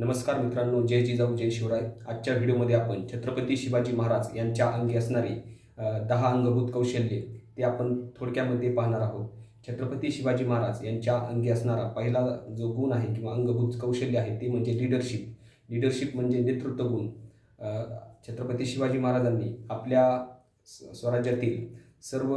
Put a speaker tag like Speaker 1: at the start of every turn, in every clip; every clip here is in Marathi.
Speaker 1: नमस्कार मित्रांनो जय जिजाऊ जय शिवराय. आजच्या व्हिडिओमध्ये आपण छत्रपती शिवाजी महाराज यांच्या अंगी असणारी दहा अंगभूत कौशल्ये ते आपण थोडक्यामध्ये पाहणार आहोत. छत्रपती शिवाजी महाराज यांच्या अंगी असणारा पहिला जो गुण आहे किंवा अंगभूत कौशल्य आहे ते म्हणजे लिडरशिप लिडरशिप म्हणजे नेतृत्व गुण. छत्रपती शिवाजी महाराजांनी आपल्या स्वराज्यातील सर्व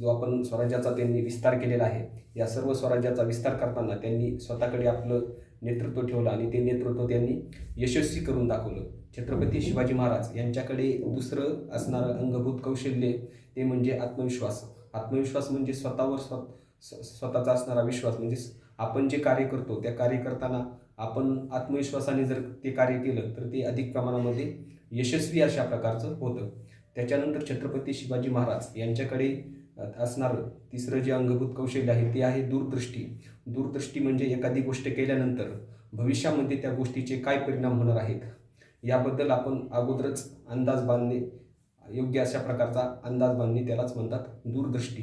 Speaker 1: जो आपण स्वराज्याचा त्यांनी विस्तार केलेला आहे या सर्व स्वराज्याचा विस्तार करताना त्यांनी स्वतःकडे आपलं नेतृत्व ठेवलं आणि ते नेतृत्व त्यांनी यशस्वी करून दाखवलं. छत्रपती शिवाजी महाराज यांच्याकडे दुसरं असणारं अंगभूत कौशल्य ते म्हणजे आत्मविश्वास. आत्मविश्वास म्हणजे स्वतःवर स्व स्वतःचा असणारा विश्वास. म्हणजे आपण जे कार्य करतो त्या कार्य करताना आपण आत्मविश्वासाने जर ते कार्य केलं तर ते अधिक प्रमाणामध्ये यशस्वी अशा प्रकारचं होतं. त्याच्यानंतर छत्रपती शिवाजी महाराज यांच्याकडे असणारं. तिसरं जे अंगभूत कौशल्य आहे ते आहे दूरदृष्टी. दूरदृष्टी म्हणजे एखादी गोष्ट केल्यानंतर भविष्यामध्ये त्या गोष्टीचे काय परिणाम होणार आहेत? याबद्दल आपण अगोदरच अंदाज बांधणे योग्य अशा प्रकारचा अंदाज बांधणे त्यालाच म्हणतात दूरदृष्टी.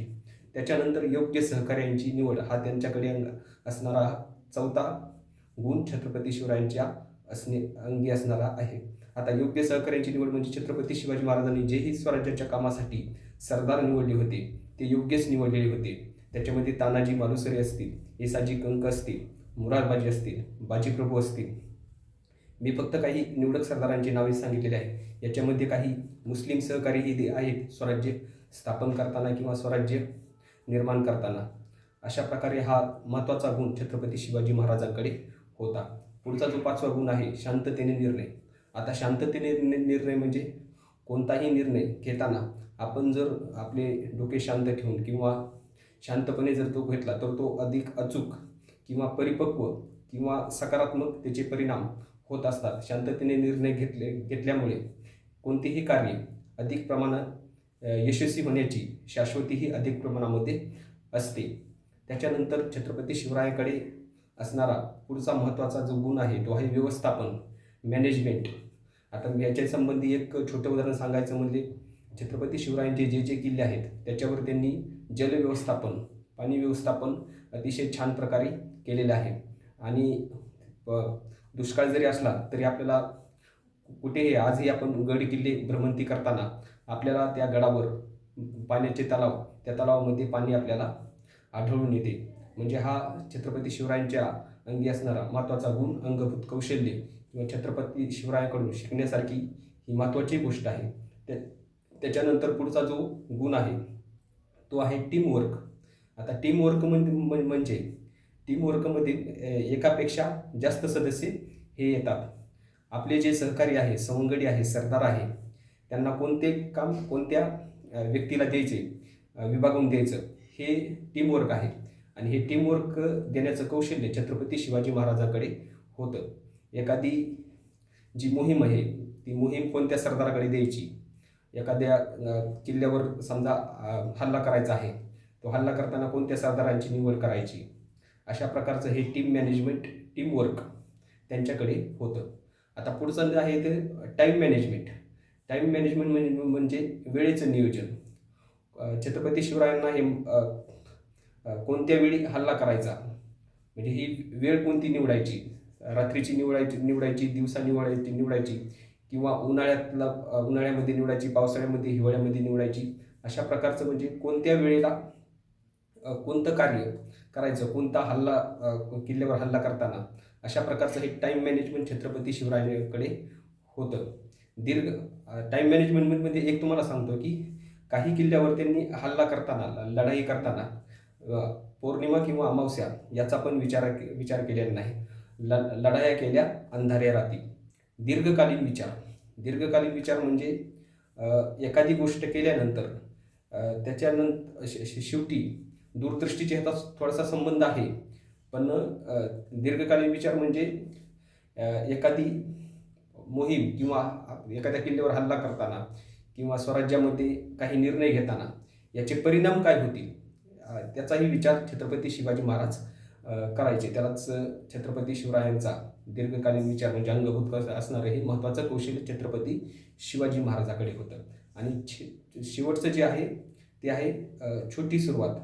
Speaker 1: त्याच्यानंतर योग्य सहकार्यांची निवड हा त्यांच्याकडे अंग असणारा चौथा गुण छत्रपती शिवरायांच्या असणे अंगी असणारा आहे. आता योग्य सहकार्यांची निवड म्हणजे छत्रपती शिवाजी महाराजांनी जेही स्वराज्याच्या कामासाठी सरदार निवडले होते ते योग्यच निवडलेले होते. त्याच्यामध्ये तानाजी मालुसरे असतील येसाजी कंक असतील मुरारबाजी असतील बाजीप्रभू असतील. मी फक्त काही निवडक सरदारांची नावे सांगितलेली आहे याच्यामध्ये काही मुस्लिम सहकारीही आहेत स्वराज्य स्थापन करताना किंवा स्वराज्य निर्माण करताना. अशा प्रकारे हा महत्त्वाचा गुण छत्रपती शिवाजी महाराजांकडे होता. पुढचा जो पाचवा गुण आहे शांततेने निर्णय. आता शांततेने निर्णय म्हणजे कोणताही निर्णय घेताना आपण जर आपले डोके शांत ठेवून किंवा शांतपणे जर तो घेतला तर तो अधिक अचूक किंवा परिपक्व किंवा सकारात्मक त्याचे परिणाम होत असतात. शांततेने निर्णय घेतले घेतल्यामुळे कोणतेही कार्य अधिक प्रमाणात यशस्वी होण्याची शाश्वतीही अधिक प्रमाणामध्ये असते. त्याच्यानंतर छत्रपती शिवरायाकडे असणारा पुढचा महत्त्वाचा जो गुण आहे तो आहे व्यवस्थापन मॅनेजमेंट. आता मी याच्या संबंधी एक छोटं उदाहरण सांगायचं म्हणजे छत्रपती शिवरायांचे जे जे किल्ले आहेत त्याच्यावर त्यांनी जलव्यवस्थापन पाणी व्यवस्थापन अतिशय छान प्रकारे केलेलं आहे. आणि दुष्काळ जरी असला तरी आपल्याला कुठेही आजही आपण गड किल्ले भ्रमंती करताना आपल्याला त्या गडावर पाण्याचे तलाव त्या तलावामध्ये पाणी आपल्याला आढळून येते. म्हणजे हा छत्रपती शिवरायांच्या अंगी असणारा महत्त्वाचा गुण अंगभूत कौशल्य किंवा छत्रपती शिवरायांकडून शिकण्यासारखी ही महत्त्वाची गोष्ट आहे. त्या त्याच्यानंतर पुढचा जो गुण आहे तो आहे टीमवर्क आता टीमवर्क म्हणजे म्हणजे टीमवर्कमध्ये एकापेक्षा जास्त सदस्य हे येतात. आपले जे सहकारी आहे सवंगडी आहे सरदार आहे त्यांना कोणते काम कोणत्या व्यक्तीला द्यायचे विभागून द्यायचं हे टीमवर्क आहे. आणि हे टीमवर्क देण्याचं कौशल्य छत्रपती शिवाजी महाराजाकडे होतं. एखादी जी मोहीम आहे ती मोहीम कोणत्या सरदाराकडे द्यायची? एखाद्या किल्ल्यावर समजा हल्ला करायचा आहे तो हल्ला करताना कोणत्या सरदारांची निवड करायची? अशा प्रकारचं हे टीम मॅनेजमेंट टीमवर्क त्यांच्याकडे होतं. आता पुढचं जे आहे ते टाईम मॅनेजमेंट टाईम मॅनेजमेंट म्हणजे म्हणजे वेळेचं नियोजन. छत्रपती शिवरायांना हे कोणत्या वेळी हल्ला करायचा? म्हणजे ही वेळ कोणती निवडायची? रात्रीची निवडायची निवडायची दिवसा निवडायची निवडायची किंवा उन्हाळ्यातला उन्हाळ्यामध्ये निवडायची पावसाळ्यामध्ये हिवाळ्यामध्ये निवडायची अशा प्रकारचं म्हणजे कोणत्या वेळेला कोणतं कार्य करायचं कोणता हल्ला किल्ल्यावर हल्ला करताना अशा प्रकारचं हे टाईम मॅनेजमेंट छत्रपती शिवरायांकडे होतं. दीर्घ टाईम मॅनेजमेंटमध्ये एक तुम्हाला सांगतो की काही किल्ल्यावर त्यांनी हल्ला करताना लढाई करताना पौर्णिमा किंवा अमावस्या याचा पण विचार विचार केलेला नाही. ल लढाया केल्या अंधाऱ्या राती. दीर्घकालीन विचार. दीर्घकालीन विचार म्हणजे एखादी गोष्ट केल्यानंतर त्याच्यानंतर शे- शेवटी दूरदृष्टीचे ह्याचा थोडासा संबंध आहे. पण दीर्घकालीन विचार म्हणजे एखादी मोहीम किंवा एखाद्या किल्ल्यावर हल्ला करताना किंवा स्वराज्यामध्ये काही निर्णय घेताना याचे परिणाम काय होतील? त्याचाही विचार छत्रपती शिवाजी महाराज करायचे. त्यालाच छत्रपती शिवरायांचा दीर्घकालीन विचार म्हणजे अंगभूत असणारं हे महत्त्वाचं कौशल्य छत्रपती शिवाजी महाराजाकडे होतं. आणि शे- शेवटचं जे आहे ते आहे छोटी सुरुवात.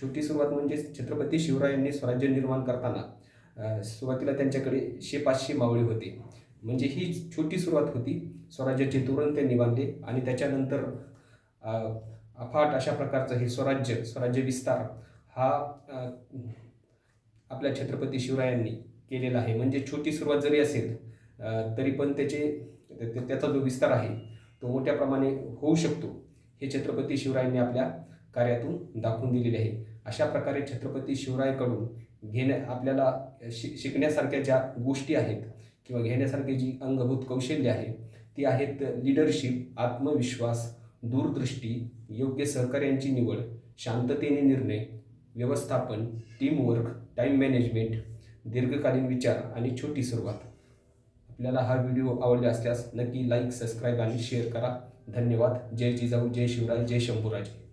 Speaker 1: छोटी सुरुवात म्हणजे छत्रपती शिवरायांनी स्वराज्य निर्माण करताना सुरुवातीला त्यांच्याकडे शे पाचशे मावळे होते. म्हणजे ही छोटी सुरुवात होती. स्वराज्याचे तोरण त्यांनी बांधले आणि त्याच्यानंतर अफाट अशा प्रकारचं हे स्वराज्य स्वराज्य विस्तार हा आपल्या छत्रपती शिवरायांनी केलेला आहे. म्हणजे छोटी सुरुवात जरी असेल तरी पण त्याचे त्याचा जो विस्तार आहे तो मोठ्या प्रमाणे होऊ शकतो. हे छत्रपती शिवरायांनी आपल्या कार्यातून दाखवून दिलेले आहे. अशा प्रकारे छत्रपती शिवरायकडून घेण्या आपल्याला शि शिकण्यासारख्या ज्या गोष्टी आहेत किंवा घेण्यासारखी जी अंगभूत कौशल्य आहे ती आहेत लिडरशिप आत्मविश्वास दूरदृष्टी योग्य सहकार्यांची निवड शांततेने निर्णय व्यवस्थापन टीमवर्क टाईम मॅनेजमेंट दीर्घकालीन विचार आणि छोटी सुरुवात. आपल्याला हा व्हिडिओ आवडला असल्यास नक्की लाईक सबस्क्राईब आणि शेअर करा. धन्यवाद. जय जिजाऊ जय शिवराय जय शंभूराजे.